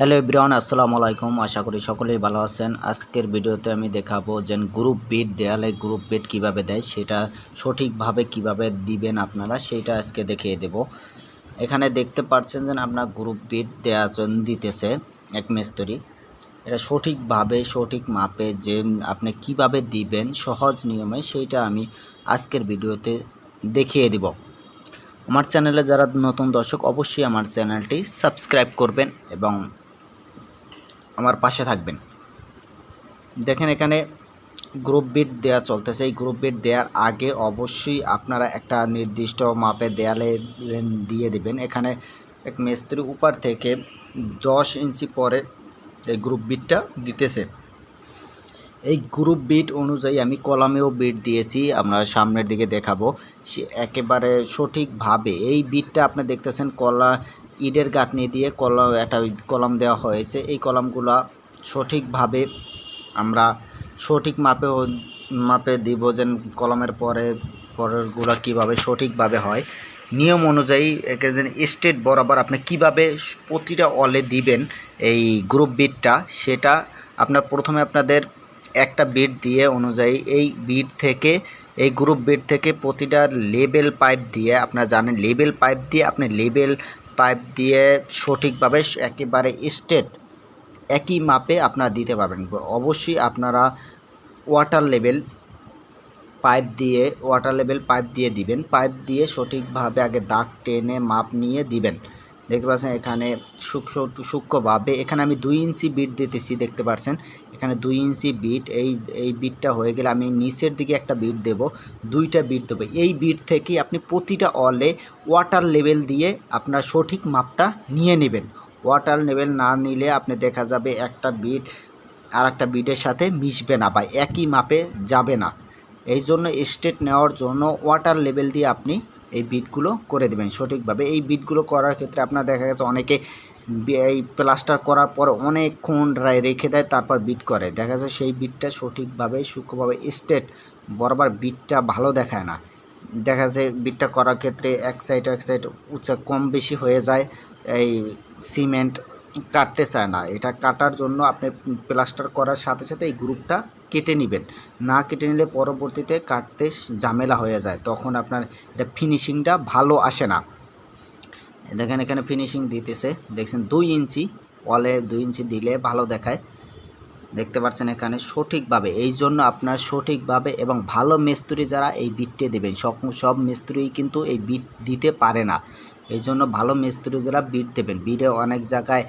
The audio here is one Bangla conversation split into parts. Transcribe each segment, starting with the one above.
হ্যালো এভরিওয়ান আসসালামু আলাইকুম। আশা করি সকলেই ভালো আছেন। আজকের ভিডিওতে আমি দেখাবো যে গ্রুপ বিট দেয়ালে গ্রুপ বিট কীভাবে দেয়, সেটা সঠিকভাবে কীভাবে দিবেন আপনারা, সেটা আজকে দেখিয়ে দেব। এখানে দেখতে পাচ্ছেন যে আপনার গ্রুপ বিট জন দিতেছে এক মিস্ত্রি। এটা সঠিকভাবে, সঠিক মাপে যে আপনি কীভাবে দিবেন, সহজ নিয়মে সেইটা আমি আজকের ভিডিওতে দেখিয়ে দিব। আমার চ্যানেলে যারা নতুন দর্শক, অবশ্যই আমার চ্যানেলটি সাবস্ক্রাইব করবেন এবং আমার পাশে থাকবেন। দেখেন এখানে গ্রুপ বিট দেওয়া চলতেছে। এই গ্রুপ বিট দেওয়ার আগে অবশ্যই আপনারা একটা নির্দিষ্ট মাপে দেয়ালে দিয়ে দিবেন। এখানে এক মিস্ত্রি উপর থেকে দশ ইঞ্চি পরে এই গ্রুপ বিটটা দিতেছে। এই গ্রুপ বিট অনুযায়ী আমি কলামেও বিট দিয়েছি আমরা সামনের দিকে দেখাবো। সে একেবারে সঠিকভাবে এই বিটটা আপনি দেখতেছেন, কলা ইটের গাঁথনি দিয়ে কলম একটা কলম দেওয়া হয়েছে। এই কলমগুলো সঠিকভাবে আমরা সঠিক মাপে মাপে দিব যে কলমের পরে, পরেরগুলো কীভাবে সঠিকভাবে হয়। নিয়ম অনুযায়ী যেন স্টেট বরাবর আপনি কীভাবে প্রতিটা অলে দিবেন এই গ্রুপ বিটটা, সেটা আপনার প্রথমে আপনাদের একটা বিট দিয়ে অনুযায়ী এই বিট থেকে, এই গ্রুপ বিট থেকে প্রতিটা লেবেল পাইপ দিয়ে, আপনারা জানেন লেবেল পাইপ দিয়ে আপনি লেবেল পাইপ দিয়ে সঠিকভাবে একেবারে স্টেট একই মাপে আপনারা দিতে পারবেন। অবশ্যই আপনারা ওয়াটার লেভেল পাইপ দিয়ে ওয়াটার লেভেল পাইপ দিয়ে দিবেন। পাইপ দিয়ে সঠিকভাবে আগে দাগ টেনে মাপ নিয়ে দিবেন। দেখতে পাচ্ছেন এখানে সূক্ষ্ম, সূক্ষ্মভাবে এখানে আমি দুই ইঞ্চি বিট দিতেছি, দেখতে পাচ্ছেন। এখানে দুই ইঞ্চি বিট, এই এই বিটটা হয়ে গেলে আমি নিচের দিকে একটা বিট দেব, দুইটা বিট দেবো। এই বিট থেকে আপনি প্রতিটা অলে ওয়াটার লেভেল দিয়ে আপনার সঠিক মাপটা নিয়ে নেবেন। ওয়াটার লেভেল না নিলে আপনি দেখা যাবে একটা বিট আর একটা বিটের সাথে মিশবে না বা একই মাপে যাবে না। এই জন্য স্টেট নেওয়ার জন্য ওয়াটার লেভেল দিয়ে আপনি এই বিটগুলো করে দেবেন সঠিকভাবে। এই বিটগুলো করার ক্ষেত্রে আপনার দেখা গেছে অনেকে এই প্লাস্টার করার পর অনেকক্ষণ রেখে দেয়, তারপর বিট করে। দেখা যায় সেই বিটটা সঠিকভাবে, সূক্ষ্মভাবে স্টেট বরাবর বিটটা ভালো দেখায় না। দেখা যায় বিটটা করার ক্ষেত্রে এক সাইড এক সাইড উচ্চা কম বেশি হয়ে যায়। এই সিমেন্ট কাটতে চায় না। এটা কাটার জন্য আপনি প্লাস্টার করার সাথে সাথে এই গ্রুপটা কেটে নেবেন। না কেটে নিলে পরবর্তীতে কাটতে ঝামেলা হয়ে যায়। তখন আপনার এটা ফিনিশিংটা ভালো আসে না। দেখেন এখানে ফিনিশিং দিতেছে। দেখছেন দুই ইঞ্চি ওয়ালে দুই ইঞ্চি দিলে ভালো দেখায়। দেখতে পাচ্ছেন এখানে সঠিকভাবে। এই জন্য আপনার সঠিকভাবে এবং ভালো মিস্ত্রি যারা এই বিটটি দেবেন, সব সব মিস্ত্রি কিন্তু এই বিট দিতে পারে না। এই জন্য ভালো মিস্ত্রি যারা বিট দেবেন। বিটে অনেক জায়গায়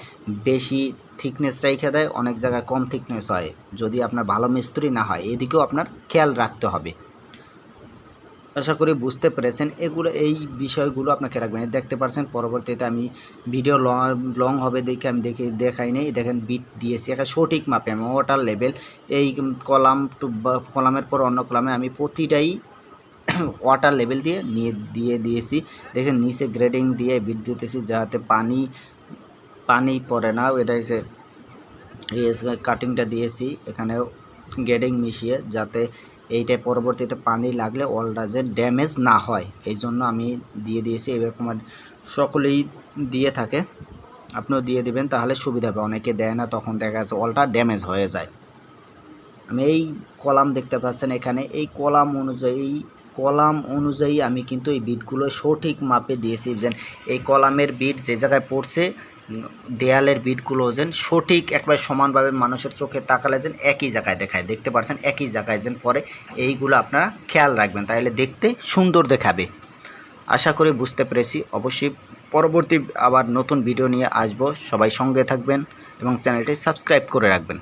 বেশি থিকনেস রেখে দেয়, অনেক জায়গায় কম থিকনেস হয়। যদি আপনার ভালো মিস্ত্রি না হয়, এদিকেও আপনার খেয়াল রাখতে হবে। আশা করি বুঝতে পেরেছেন। এগুলো, এই বিষয়গুলো আপনাকে রাখবেন। দেখতে পাচ্ছেন পরবর্তীতে আমি ভিডিও লং লং হবে দেখে আমি দেখে, দেখাই নেই। দেখেন, বিট দিয়েছি। একটা সঠিক মাপে আমি ওয়াটার লেভেল এই কলাম টু কলামের পর অন্য কলামে আমি প্রতিটাই ওয়াটার লেভেল দিয়ে নিয়ে, দিয়ে দিয়েছি। দেখেন নিচে গ্রেডিং দিয়ে বিট দিতেছি যাতে পানি পানি পড়ে না। এটা হচ্ছে কাটিংটা দিয়েছি। এখানে গ্রেডিং মিশিয়ে যাতে এইটা পরবর্তীতে পানি লাগলে অলটা যে ড্যামেজ না হয়। এই জন্য আমি দিয়ে দিয়েছি। এরকম সকলেই দিয়ে থাকে। আপনিও দিয়ে দিবেন, তাহলে সুবিধা হবে। অনেকে দেয় না, তখন দেখা যাচ্ছে অলটা ড্যামেজ হয়ে যায়। আমি এই কলাম দেখতে পাচ্ছেন এখানে। এই কলাম অনুযায়ী কলাম অনুযায়ী আমি কিন্তু এই বিটগুলো সঠিক মাপে দিয়েছি যেন এই কলামের বিট যে জায়গায় পড়ছে, দেয়ালের বিটগুলো যেন সঠিক একবার সমানভাবে মানুষের চোখে তাকালে যেন একই জায়গায় দেখায়। দেখতে পাচ্ছেন একই জায়গায় যেন পরে এইগুলো আপনারা খেয়াল রাখবেন, তাহলে দেখতে সুন্দর দেখাবে। আশা করি বুঝতে পেরেছি। অবশ্যই পরবর্তী আবার নতুন ভিডিও নিয়ে আসব। সবাই সঙ্গে থাকবেন এবং চ্যানেলটি সাবস্ক্রাইব করে রাখবেন।